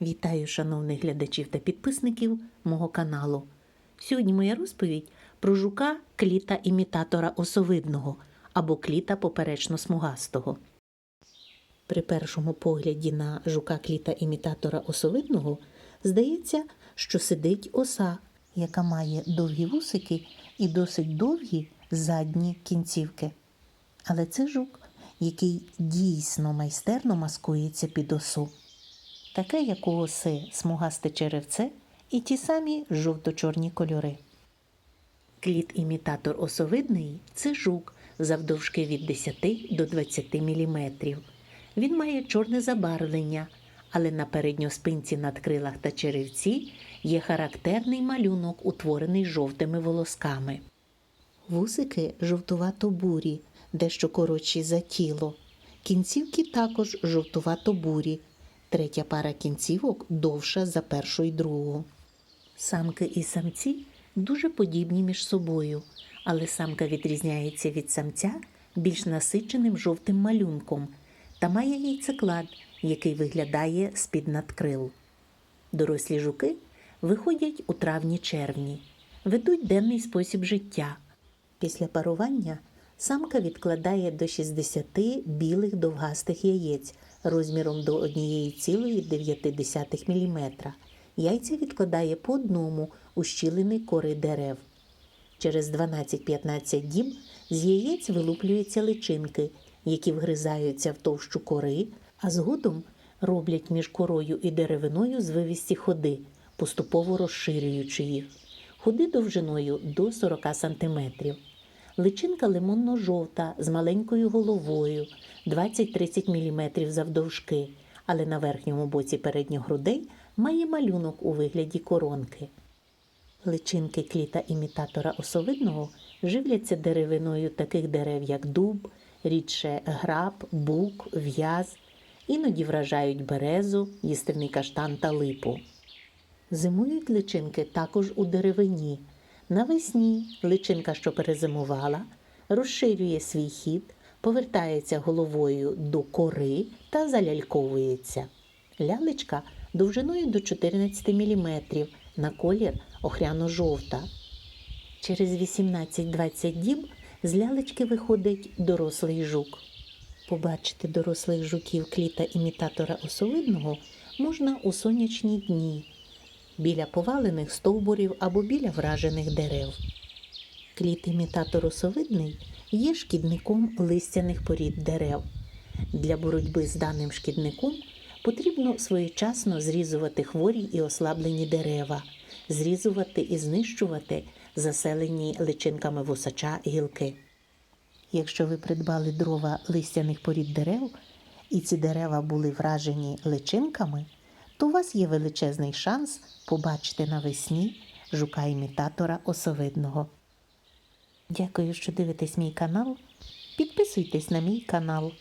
Вітаю шановних глядачів та підписників мого каналу. Сьогодні моя розповідь про жука кліта імітатора осовидного або кліта поперечно-смугастого. При першому погляді на жука кліта імітатора осовидного здається, що сидить оса, яка має довгі вусики і досить довгі задні кінцівки. Але це жук, який дійсно майстерно маскується під осу таке, як у оси смугасте черевце і ті самі жовто-чорні кольори. Кліт-імітатор осовидний це жук завдовжки від 10 до 20 мм. Він має чорне забарвлення, але на передньоспинці надкрилах та черевці є характерний малюнок, утворений жовтими волосками. Вусики жовтувато-бурі, дещо коротші за тіло. Кінцівки також жовтувато-бурі. Третя пара кінцівок довша за першу і другу. Самки і самці дуже подібні між собою, але самка відрізняється від самця більш насиченим жовтим малюнком та має яйцеклад, який виглядає з-під надкрил. Дорослі жуки виходять у травні-червні, ведуть денний спосіб життя. Після парування самка відкладає до 60 білих довгастих яєць розміром до 1,9 мм. Яйця відкладає по одному у щілини кори дерев. Через 12-15 діб з яєць вилуплюються личинки, які вгризаються в товщу кори, а згодом роблять між корою і деревиною звивісті ходи, поступово розширюючи їх. Ходи довжиною до 40 см. Личинка лимонно-жовта з маленькою головою 20-30 мм завдовжки, але на верхньому боці передніх грудей має малюнок у вигляді коронки. Личинки кліта імітатора осовидного живляться деревиною таких дерев, як дуб, рідше граб, бук, в'яз, іноді вражають березу, їстивний каштан та липу. Зимують личинки також у деревині. Навесні личинка, що перезимувала, розширює свій хід, повертається головою до кори та заляльковується. Лялечка довжиною до 14 мм, на колір охряно-жовта. Через 18-20 діб з лялечки виходить дорослий жук. Побачити дорослих жуків кліта імітатора осовидного можна у сонячні дні біля повалених стовбурів або біля вражених дерев. Кліт імітатор осовидний є шкідником листяних порід дерев. Для боротьби з даним шкідником потрібно своєчасно зрізувати хворі і ослаблені дерева, зрізувати і знищувати заселені личинками вусача гілки. Якщо ви придбали дрова листяних порід дерев, і ці дерева були вражені личинками, то у вас є величезний шанс побачити навесні жука-імітатора осовидного. Дякую, що дивитесь мій канал. Підписуйтесь на мій канал